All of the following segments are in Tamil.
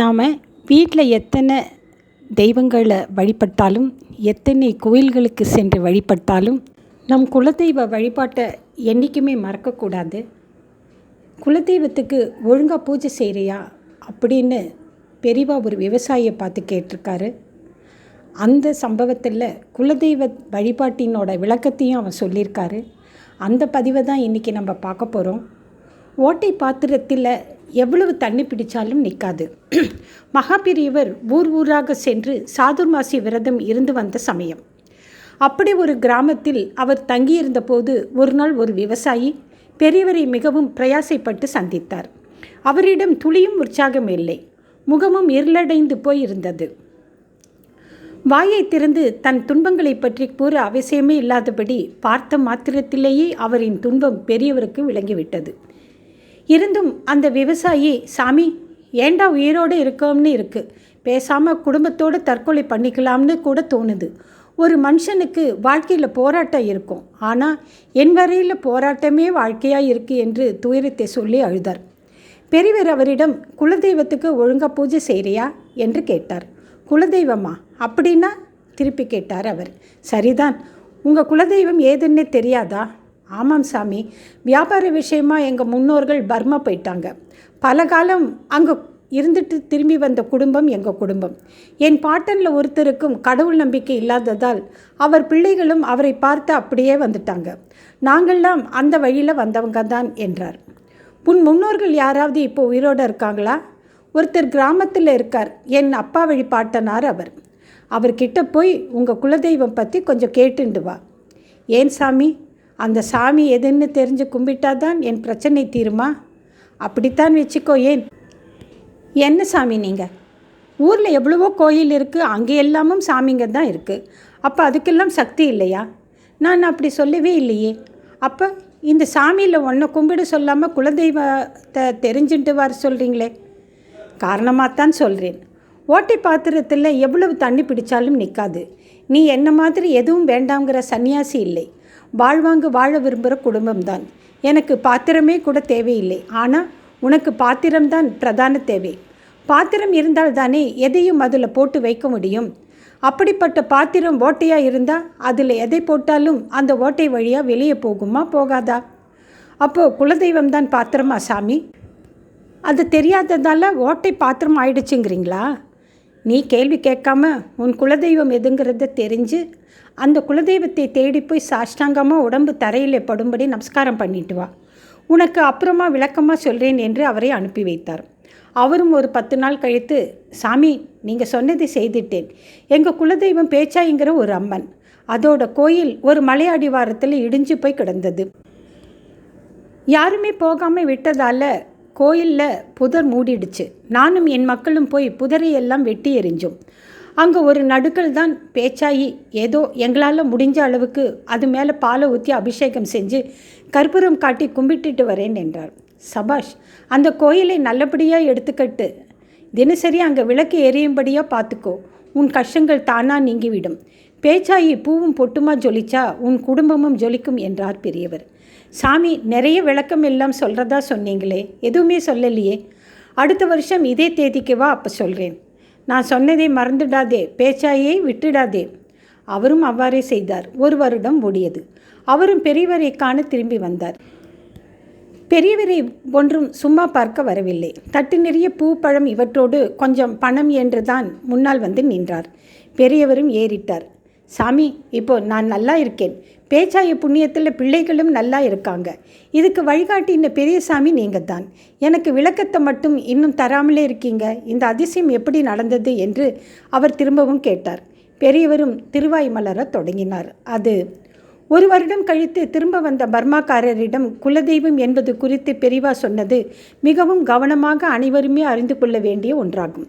நாம் வீட்டில் எத்தனை தெய்வங்களை வழிபட்டாலும் எத்தனை கோயில்களுக்கு சென்று வழிபட்டாலும் நம் குலதெய்வ வழிபாட்டை என்றைக்குமே மறக்கக்கூடாது. குலதெய்வத்துக்கு ஒழுங்காக பூஜை செய்கிறியா அப்படின்னு பெரிவா ஒரு விவசாயியை பார்த்து கேட்டிருக்காரு. அந்த சம்பவத்தில் குலதெய்வ வழிபாட்டினோட விளக்கத்தையும் அவன் சொல்லியிருக்காரு. அந்த பதிவை தான் இன்றைக்கி நம்ம பார்க்க போகிறோம் ஓட்டை பாத்திரத்தில் எவ்வளவு தண்ணி பிடிச்சாலும் நிற்காது மகாபிரியவர் ஊர் ஊராக சென்று சாதுர்மாசி விரதம் இருந்து வந்த சமயம். அப்படி ஒரு கிராமத்தில் அவர் தங்கியிருந்த போது ஒரு நாள் ஒரு விவசாயி பெரியவரை மிகவும் பிரயாசைப்பட்டு சந்தித்தார். அவரிடம் துளியும் உற்சாகம் இல்லை. முகமும் இருளடைந்து போயிருந்தது. வாயை திறந்து தன் துன்பங்களை பற்றி கூற அவசியமே இல்லாதபடி பார்த்த மாத்திரத்திலேயே அவரின் துன்பம் பெரியவருக்கு விளங்கிவிட்டது. இருந்தும் அந்த விவசாயி சாமி ஏண்டா உயிரோடு இருக்கோம்னு இருக்குது பேசாமல் குடும்பத்தோடு தற்கொலை பண்ணிக்கலாம்னு கூட தோணுது. ஒரு மனுஷனுக்கு வாழ்க்கையில் போராட்டம் இருக்கும். ஆனால் என் வரையில் போராட்டமே வாழ்க்கையாக இருக்குது என்று துயரத்தை சொல்லி அழுதார். பெரியவர் அவரிடம் குலதெய்வத்துக்கு ஒழுங்காக பூஜை செய்கிறியா என்று கேட்டார். குலதெய்வமா? அப்படின்னா? திருப்பி கேட்டார் அவர். சரிதான். உங்கள் குலதெய்வம் ஏதுன்னே தெரியாதா? ஆமாம் சாமி. வியாபார விஷயமா எங்கள் முன்னோர்கள் பர்மா போயிட்டாங்க. பல காலம் அங்கே இருந்துட்டு திரும்பி வந்த குடும்பம் எங்கள் குடும்பம். என் பாட்டனில் ஒருத்தருக்கும் கடவுள் நம்பிக்கை இல்லாததால் அவர் பிள்ளைகளும் அவரை பார்த்து அப்படியே வந்துட்டாங்க. நாங்கள்லாம் அந்த வழியில் வந்தவங்க தான் என்றார். உன் முன்னோர்கள் யாராவது இப்போ உயிரோடு இருக்காங்களா? ஒருத்தர் கிராமத்தில் இருக்கார். என் அப்பா வழி பாட்டனார் அவர். அவர்கிட்ட போய் உங்கள் குலதெய்வம் பற்றி கொஞ்சம் கேட்டுண்டு வா. ஏன் சாமி? அந்த சாமி எதுன்னு தெரிஞ்சு கும்பிட்டாதான் என் பிரச்சனை தீருமா? அப்படித்தான் வச்சுக்கோ ஏன்? என்ன சாமி நீங்கள் ஊரில் எவ்வளவோ கோயில் இருக்குது அங்கே எல்லாமும் சாமிங்க தான் இருக்குது அப்போ அதுக்கெல்லாம் சக்தி இல்லையா? நான் அப்படி சொல்லவே இல்லையே. அப்போ இந்த சாமியில் ஒன்றை கும்பிட சொல்லாமல் குலதெய்வத்தை தெரிஞ்சுட்டு வர சொல்கிறீங்களே காரணமாகத்தான் சொல்கிறேன் ஓட்டை பாத்திரத்தில் எவ்வளவு தண்ணி பிடிச்சாலும் நிற்காது நீ என்ன மாதிரி எதுவும் வேண்டாங்கிற சன்னியாசி இல்லை. வாழ்வாங்கு வாழ விரும்புகிற குடும்பம்தான். எனக்கு பாத்திரமே கூட தேவையில்லை. ஆனால் உனக்கு பாத்திரம்தான் பிரதான தேவை. பாத்திரம் இருந்தால் தானே எதையும் அதில் போட்டு வைக்க முடியும். அப்படிப்பட்ட பாத்திரம் ஓட்டையாக இருந்தால் அதில் எதை போட்டாலும் அந்த ஓட்டை வழியாக வெளியே போகுமா போகாதா? அப்போது குலதெய்வம் தான் பாத்திரமா சாமி? அது தெரியாததால் ஓட்டை பாத்திரம் ஆயிடுச்சுங்கிறீங்களா? நீ கேள்வி கேட்காம உன் குலதெய்வம் எதுங்கிறத தெரிஞ்சு அந்த குலதெய்வத்தை தேடி போய் சாஷ்டாங்கமாக உடம்பு தரையில் படும்படி நமஸ்காரம் பண்ணிட்டு வா. உனக்கு அப்புறமா விளக்கமாக சொல்கிறேன் என்று அவரை அனுப்பி வைத்தார். அவரும் ஒரு பத்து நாள் கழித்து சாமி நீங்கள் சொன்னதை செய்துட்டேன். எங்கள் குலதெய்வம் பேச்சாய்ங்கிற ஒரு அம்மன். அதோட கோயில் ஒரு மலை அடிவாரத்தில் இடிஞ்சு போய் கிடந்தது. யாருமே போகாமல் விட்டதால் கோயிலில் புதர் மூடிடுச்சு. நானும் என் மக்களும் போய் புதரையெல்லாம் வெட்டி எறிஞ்சோம். அங்கே ஒரு நடுக்கல் தான் பேச்சாயி ஏதோ எங்களால் முடிஞ்ச அளவுக்கு அது மேலே பாலை ஊற்றி அபிஷேகம் செஞ்சு கற்பூரம் காட்டி கும்பிட்டுட்டு வரேன் என்றார். சபாஷ் அந்த கோயிலை நல்லபடியாக எடுத்துக்கட்டு. தினசரி அங்கே விளக்கு எரியும்படியாக பார்த்துக்கோ உன் கஷ்டங்கள் தானாக நீங்கிவிடும். பேச்சாயி பூவும் பொட்டுமா ஜொலிச்சா உன் குடும்பமும் ஜொலிக்கும் என்றார் பெரியவர். சாமி நிறைய விளக்கம் எல்லாம் சொல்கிறதா சொன்னீங்களே எதுவுமே சொல்லலையே. அடுத்த வருஷம் இதே தேதிக்கு வா அப்போ சொல்கிறேன் நான் சொன்னதை மறந்துடாதே பேச்சாயை விட்டுடாதே. அவரும் அவ்வாறே செய்தார். ஒரு வருடம் ஓடியது. அவரும் பெரியவரை காண திரும்பி வந்தார். பெரியவரை ஒன்றும் சும்மா பார்க்க வரவில்லை. தட்டு நிறைய பூ பழம் இவற்றோடு கொஞ்சம் பணம் என்று தான் முன்னால் வந்து நின்றார். பெரியவரும் ஏறிட்டார். சாமி இப்போ நான் நல்லா இருக்கேன். பேச்சாய புண்ணியத்தில் பிள்ளைகளும் நல்லா இருக்காங்க. இதுக்கு வழிகாட்டின பெரியசாமி நீங்கள் தான் எனக்கு விளக்கத்தை மட்டும் இன்னும் தராமலே இருக்கீங்க. இந்த அதிசயம் எப்படி நடந்தது என்று அவர் திரும்பவும் கேட்டார். பெரியவரும் திருவாய் மலர தொடங்கினார். அது ஒரு வருடம் கழித்து திரும்ப வந்த பர்மாக்காரரிடம் குலதெய்வம் என்பது குறித்து பெரிவா சொன்னது மிகவும் கவனமாக அனைவருமே அறிந்து கொள்ள வேண்டிய ஒன்றாகும்.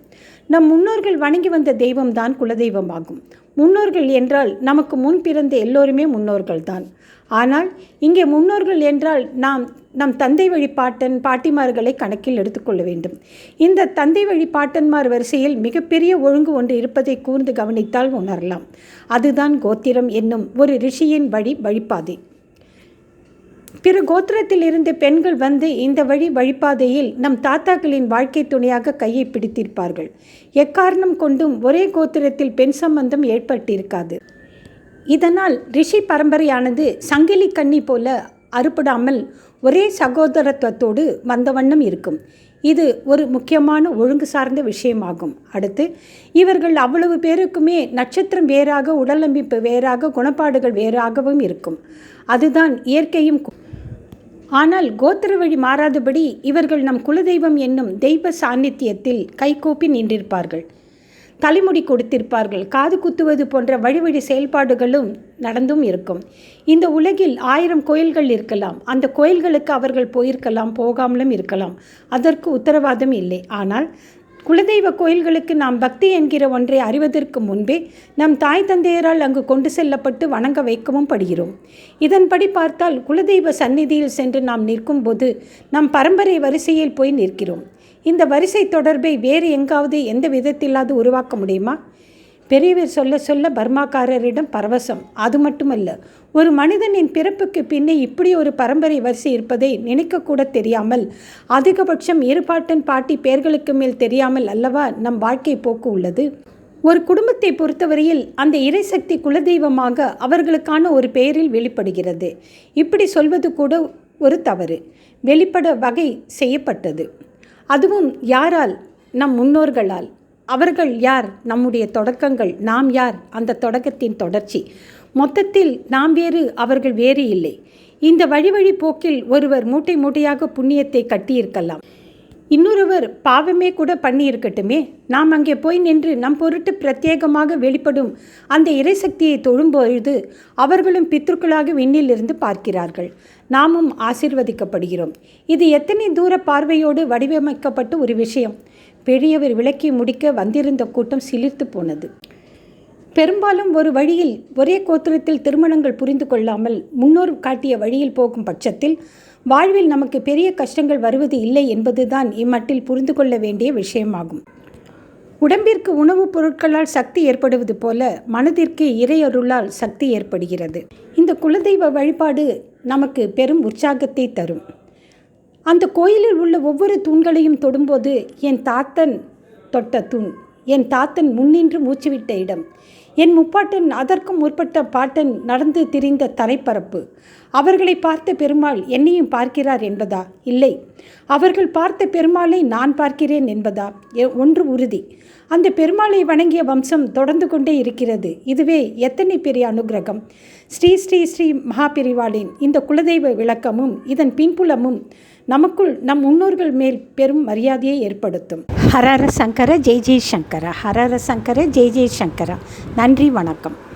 நம் முன்னோர்கள் வணங்கி வந்த தெய்வம்தான் குலதெய்வமாகும். முன்னோர்கள் என்றால் நமக்கு முன் பிறந்த எல்லோருமே முன்னோர்கள் தான் ஆனால் இங்கே முன்னோர்கள் என்றால் நாம் நம் தந்தை வழி பாட்டன் பாட்டிமார்களை கணக்கில் எடுத்துக்கொள்ள வேண்டும். இந்த தந்தை வழி பாட்டன்மார் வரிசையில் மிகப்பெரிய ஒழுங்கு ஒன்று இருப்பதை கூர்ந்து கவனித்தால் உணரலாம். அதுதான் கோத்திரம் என்னும் ஒரு ரிஷியின் வழி வழிபாதை. பிற கோத்திரத்தில் இருந்து பெண்கள் வந்து இந்த வழி வழிபாதையில் நம் தாத்தாக்களின் வாழ்க்கை துணையாக கையை பிடித்திருப்பார்கள். எக்காரணம் கொண்டும் ஒரே கோத்திரத்தில் பெண் சம்பந்தம் ஏற்பட்டிருக்காது. இதனால் ரிஷி பரம்பரையானது சங்கிலி கன்னி போல அறுபடாமல் ஒரே சகோதரத்துவத்தோடு வந்த வண்ணம் இருக்கும். இது ஒரு முக்கியமான ஒழுங்கு சார்ந்த விஷயமாகும். அடுத்து இவர்கள் அவ்வளவு பேருக்குமே நட்சத்திரம் வேறாக உடலமைப்பு வேறாக குணப்பாடுகள் வேறாகவும் இருக்கும். அதுதான் இயற்கையும் ஆனால் கோத்திர வழி மாறாதபடி இவர்கள் நம் குலதெய்வம் என்னும் தெய்வ சாநித்தியத்தில் கைகூப்பி நின்றிருப்பார்கள். தலைமுடி கொடுத்திருப்பார்கள். காது குத்துவது போன்ற வழிவழி செயல்பாடுகளும் நடந்தும் இருக்கும். இந்த உலகில் ஆயிரம் கோயில்கள் இருக்கலாம். அந்த கோயில்களுக்கு அவர்கள் போயிருக்கலாம் போகாமலும் இருக்கலாம். அதற்கு உத்தரவாதம் இல்லை. ஆனால் குலதெய்வ கோயில்களுக்கு நாம் பக்தி என்கிற ஒன்றை அறிவதற்கு முன்பே நம் தாய் தந்தையரால் அங்கு கொண்டு செல்லப்பட்டு வணங்க வைக்கவும் படுகிறோம். இதன்படி பார்த்தால் குலதெய்வ சந்நிதியில் சென்று நாம் நிற்கும்போது நம் பரம்பரை வரிசையில் போய் நிற்கிறோம். இந்த வரிசை தொடர்பை வேறு எங்காவது எந்த விதத்திலாவது உருவாக்க முடியுமா? பெரியவர் சொல்ல சொல்ல பர்மாக்காரரிடம் பரவசம். அது மட்டுமல்ல ஒரு மனிதனின் பிறப்புக்கு பின்னே இப்படி ஒரு பரம்பரை வரிசை இருப்பதை நினைக்கக்கூட தெரியாமல் அதிகபட்சம் இருபாட்டன் பாட்டி பெயர்களுக்கு மேல் தெரியாமல் அல்லவா நம் வாழ்க்கை போக்கு உள்ளது? ஒரு குடும்பத்தை பொறுத்தவரையில் அந்த இறைசக்தி குலதெய்வமாக அவர்களுக்கான ஒரு பெயரில் வெளிப்படுகிறது. இப்படி சொல்வது கூட ஒரு தவறு. வெளிப்பட வகை செய்யப்பட்டது. அதுவும் யாரால்? நம் முன்னோர்களால். அவர்கள் யார்? நம்முடைய தொடக்கங்கள். நாம் யார்? அந்த தொடக்கத்தின் தொடர்ச்சி. மொத்தத்தில் நாம் வேறு அவர்கள் வேறு இல்லை. இந்த வழி வழி போக்கில் ஒருவர் மூட்டை மூட்டையாக புண்ணியத்தை கட்டியிருக்கலாம். இன்னொருவர் பாவமே கூட பண்ணியிருக்கட்டுமே. நாம் அங்கே போய் நின்று நம் பொருட்டு பிரத்யேகமாக வெளிப்படும் அந்த இறைசக்தியை தொழும்பொழுது அவர்களும் பித்ருக்களாக விண்ணிலிருந்து பார்க்கிறார்கள். நாமும் ஆசிர்வதிக்கப்படுகிறோம். இது எத்தனை தூர பார்வையோடு வடிவமைக்கப்பட்ட ஒரு விஷயம். பெரியவர் விளக்கி முடிக்க வந்திருந்த கூட்டம் சிலிர்த்து போனது. பெரும்பாலும் ஒரு வழியில் ஒரே கோத்திரத்தில் திருமணங்கள் புரிந்து கொள்ளாமல் முன்னோர் காட்டிய வழியில் போகும் பட்சத்தில் வாழ்வில் நமக்கு பெரிய கஷ்டங்கள் வருவது இல்லை என்பதுதான் இம்மட்டில் புரிந்து கொள்ள வேண்டிய விஷயமாகும். உடம்பிற்கு உணவுப் பொருட்களால் சக்தி ஏற்படுவது போல மனதிற்கு இறையருளால் சக்தி ஏற்படுகிறது. இந்த குலதெய்வ வழிபாடு நமக்கு பெரும் உற்சாகத்தை தரும். அந்த கோயிலில் உள்ள ஒவ்வொரு தூண்களையும் தொடும்போது என் தாத்தன் தொட்ட தூண் என் தாத்தன் முன்னின்று மூச்சுவிட்ட இடம். என் முப்பாட்டன் அதற்கும் முற்பட்ட பாட்டன் நடந்து திரிந்த தரைப்பரப்பு. அவர்களை பார்த்த பெருமாள் என்னையும் பார்க்கிறார் என்பதா? இல்லை. அவர்கள் பார்த்த பெருமாளை நான் பார்க்கிறேன் என்பதா? எ- ஒன்று உறுதி. அந்த பெருமாளை வணங்கிய வம்சம் தொடர்ந்து கொண்டே இருக்கிறது. இதுவே எத்தனை பெரிய அனுக்கிரகம் ஸ்ரீ ஸ்ரீ ஸ்ரீ மகாபெரிவாளின் இந்த குலதெய்வ விளக்கமும் இதன் பின்புலமும் நமக்குள் நம் முன்னோர்கள் மேல் பெரும் மரியாதையை ஏற்படுத்தும். ஹரர சங்கர ஜெய் ஜெய் சங்கர. ஹரர சங்கர ஜெய் ஜெய் சங்கர. நன்றி வணக்கம்.